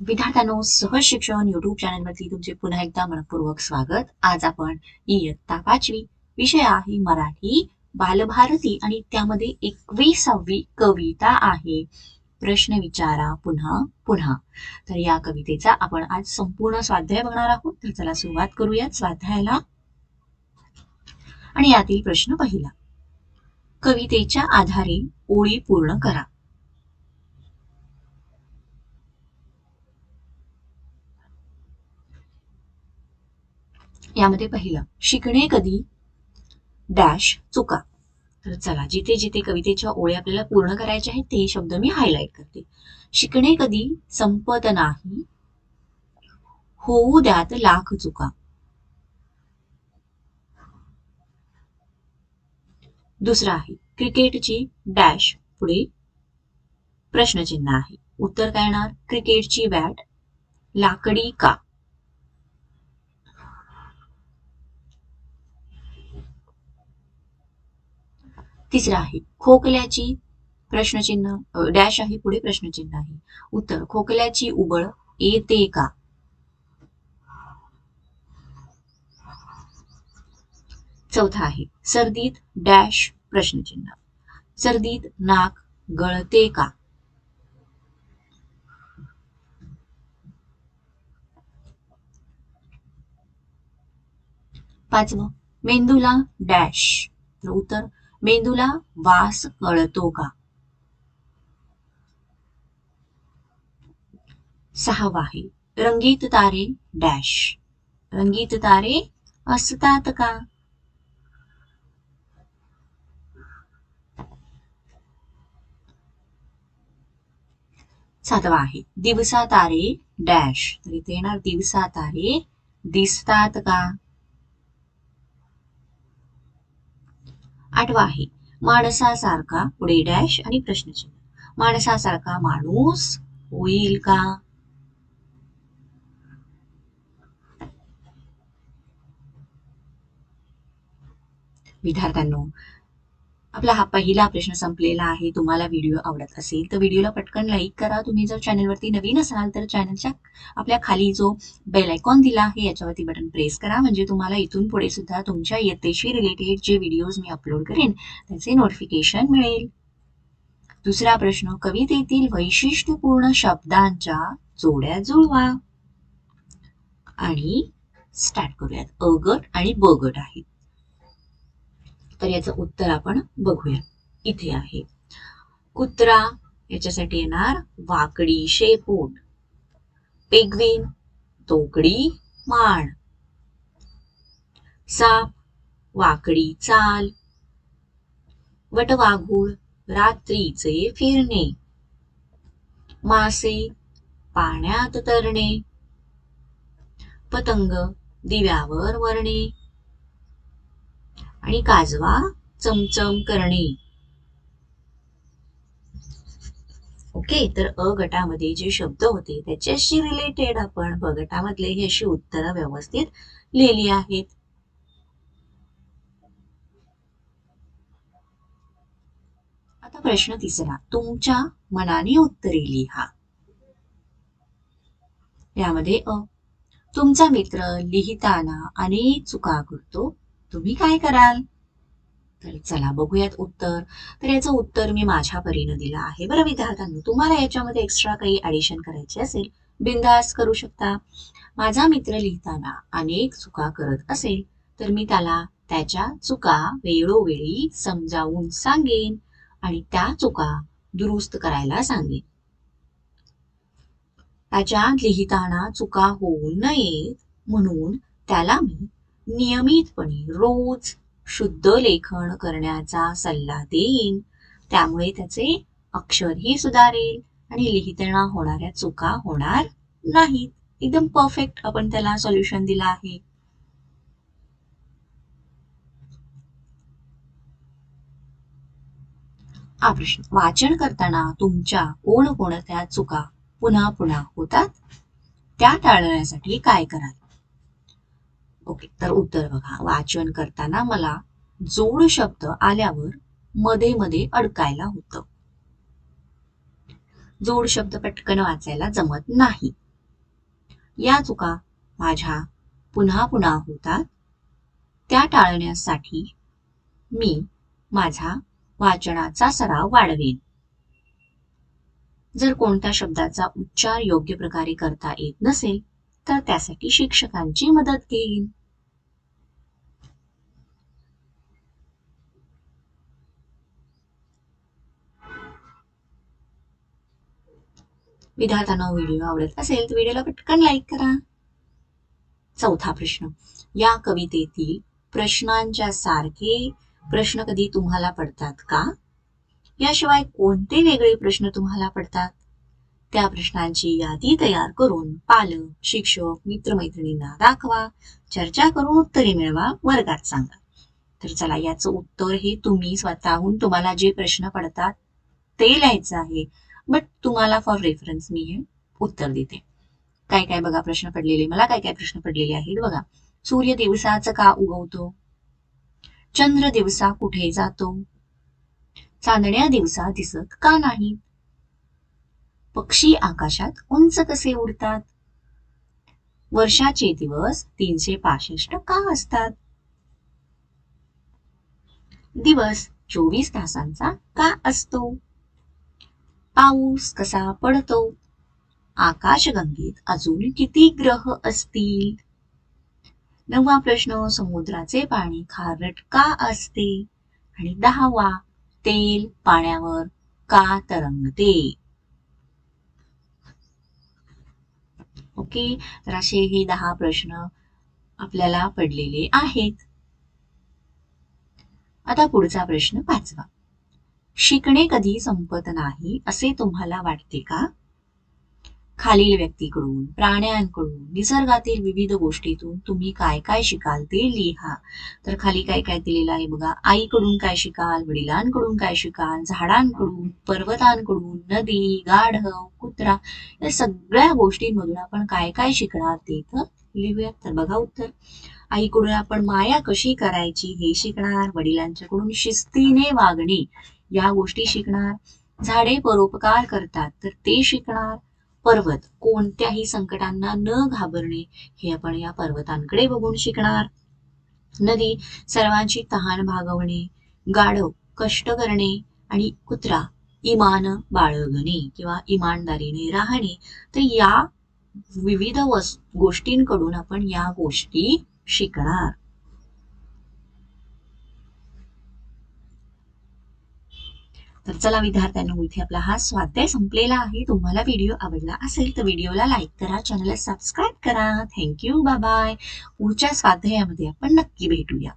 विद्यार्थ्यांनो सहज शिक्षण युट्यूब चॅनलवरती तुमचे पुन्हा एकदा मनपूर्वक स्वागत. आज आपण इयत्ता पाचवी विषय आहे मराठी बालभारती आणि त्यामध्ये एकविसावी कविता आहे. प्रश्न विचारा पुन्हा पुन्हा. तर या कवितेचा आपण आज संपूर्ण स्वाध्याय बघणार आहोत. तर चला सुरुवात करूयात स्वाध्यायाला. आणि यातील प्रश्न पहिला. कवितेच्या आधारे ओळी पूर्ण करा. यामध्ये पहिलं. शिकणे कधी? डॅश चुका. तर चला जिथे जिथे कवितेच्या ओळी आपल्याला पूर्ण करायच्या आहेत ते शब्द मी हायलाईट करते. शिकणे कधी? संपत नाही. होऊ द्यात लाख चुका. दुसरा आहे क्रिकेटची डॅश पुढे प्रश्नचिन्ह आहे. उत्तर काय येणार? क्रिकेटची बॅट. लाकडी का? तिसरा आहे खोकल्याची प्रश्नचिन्ह डॅश आहे पुढे प्रश्नचिन्ह आहे. उत्तर खोकल्याची उबळ येते का? चौथा आहे सर्दीत डॅश प्रश्नचिन्ह. सर्दीत नाक गळते का? पाचवं मेंदूला डॅश. तर उत्तर मेंदूला वास कळतो का? सहावा आहे रंगीत तारे डॅश. रंगीत तारे असतात का? सातवा आहे दिवसा तारे डॅश. तर इथे येणार दिवसा तारे दिसतात का? आठवा आहे. माणसासारखा पुढे डॅश आणि प्रश्नचिन्ह. माणसासारखा माणूस होईल का? विद्यार्थ्यांनो आपला हा पहिला प्रश्न संपलेला आहे. तुम्हाला व्हिडिओ आवडत असेल तर व्हिडिओला पटकन लाईक करा. तुम्ही जर चॅनलवरती नवीन असाल तर चॅनलच्या आपल्या खाली जो बेल आयकॉन दिला आहे याच्यावरती बटन प्रेस करा. म्हणजे तुम्हाला इथून पुढे सुद्धा तुमच्या इयत्तेशी रिलेटेड जे व्हिडिओज मी अपलोड करेन त्याचे नोटिफिकेशन मिळेल. दुसरा प्रश्न कवितेतील वैशिष्ट्यपूर्ण शब्दांच्या जोड्या जुळवा. आणि स्टार्ट करूयात. अ गट आणि ब गट आहेत. तर याचं उत्तर आपण बघूया. इथे आहे. कुत्रा याच्यासाठी येणार वाकडी शेपूट. पेगवीन तोकडी माण साप वाकडी चाल. वटवाघूळ रात्रीचे फिरणे. मासे पाण्यात तरणे. पतंग दिव्यावर वरणे. आणि काजवा चमचम करणे. ओके तर अ गटामध्ये जे शब्द होते त्याच्याशी रिलेटेड आपण ब गटामधले ही अशी उत्तरं व्यवस्थित लिहिली आहेत. आता प्रश्न तिसरा तुमच्या मनाने उत्तरे लिहा. यामध्ये अ तुमचा मित्र लिहिताना अनेक चुका करतो तुम्ही काय कराल? तर चला बघूयात उत्तर. तर याचं उत्तर मी माझ्या परीनं दिलं आहे. बरं विद्यार्थ्यांनो तुम्हाला याच्यामध्ये एक्स्ट्रा काही ऍडिशन करायचे असेल बिंदास करू शकता. माझा मित्र लिहिताना अनेक चुका करत असेल तर मी त्याला त्याच्या चुका वेळोवेळी समजावून सांगेन आणि त्या चुका दुरुस्त करायला सांगेन. त्याच्या लिहिताना चुका होऊ नयेत म्हणून त्याला मी नियमितपणे रोज शुद्ध लेखन करण्याचा सल्ला देईन. त्यामुळे त्याचे अक्षरही सुधारेल आणि लिहिताना होणाऱ्या चुका होणार नाहीत. एकदम परफेक्ट आपण त्याला सोल्युशन दिलं आहे. हा प्रश्न. वाचन करताना तुमच्या कोणकोणत्या चुका पुन्हा पुन्हा होतात? त्या टाळण्यासाठी काय कराल? ओके तर उत्तर बघा. वाचन करताना मला जोड शब्द आल्यावर मध्ये मध्ये अडकायला होतं. जोड शब्द पटकन वाचायला जमत नाही. या चुका माझ्या पुन्हा पुन्हा होतात. त्या टाळण्यासाठी मी माझा वाचनाचा सराव वाढवेन. जर कोणत्या शब्दाचा उच्चार योग्य प्रकारे करता येत नसेल तर त्यासाठी शिक्षकांची मदत घेईन. विद्यार्थ्यांना व्हिडिओ आवडत असेल तर व्हिडिओला पटकन लाईक करा. चौथा प्रश्न. या कवितेतील प्रश्नांच्या सारखे प्रश्न कधी तुम्हाला पडतात का? याशिवाय कोणते वेगळे प्रश्न तुम्हाला पडतात? त्या प्रश्नांची यादी तयार करून पालक शिक्षक मित्रमैत्रिणींना दाखवा चर्चा करून उत्तरे मिळवा वर्गात सांगा. तर चला याचं उत्तर हे तुम्ही स्वतःहून तुम्हाला जे प्रश्न पडतात ते लिहायचं आहे. बट तुम्हाला फॉर रेफरन्स मी हे उत्तर देते. काय काय बघा प्रश्न पडलेले मला काय काय प्रश्न पडलेले आहेत बघा. सूर्य दिवसाचं का उगवतो? चंद्र दिवसा कुठे जातो? चांदण्या दिवसा दिसत का नाहीत पक्षी आकाशात उंच कसे उडतात? वर्षाचे दिवस तीनशे पासष्ट का असतात? दिवस चोवीस तासांचा का असतो? पाऊस कसा पडतो? आकाशगंगेत अजून किती ग्रह असतील? नववा प्रश्न समुद्राचे पाणी खारट का असते? आणि दहावा तेल पाण्यावर का तरंगते? हो ओके तर असे हे दहा प्रश्न आपल्याला पडलेले आहेत. आता पुढचा प्रश्न पाचवा. शिकणे कधी संपत नाही असे तुम्हाला वाटते का? खालील व्यक्तीकडून प्राण्यांकडून निसर्गातील विविध गोष्टीतून तुम्ही काय काय शिकाल ते लिहा. तर खाली काय काय दिलेलं आहे बघा. आईकडून काय शिकाल वडिलांकडून काय शिकाल झाडांकडून पर्वतांकडून नदी गाढव कुत्रा या सगळ्या गोष्टींमधून आपण काय काय शिकणार ते तर लिहूयात. तर बघा उत्तर. आईकडून आपण माया कशी करायची हे शिकणार वडिलांच्याकडून शिस्तीने वागणे या गोष्टी शिकणार. झाडे परोपकार करतात तर ते शिकणार. पर्वत कोणत्याही संकटांना न घाबरणे हे आपण या पर्वतांकडे बघून शिकणार. नदी सर्वांची तहान भागवणे गाढव कष्ट करणे आणि कुत्रा इमान बाळगणे किंवा इमानदारीने राहणे. तर या विविध वस गोष्टींकडून आपण या गोष्टी शिकणार. तर चला विद्यार्थ्यांनो इथे आपला हा स्वाध्याय संपलेला आहे. तुम्हाला व्हिडिओ आवडला असेल तर व्हिडिओला लाईक करा चॅनलला सबस्क्राईब करा. थँक्यू बाय पुढच्या स्वाध्यायामध्ये आपण नक्की भेटूया.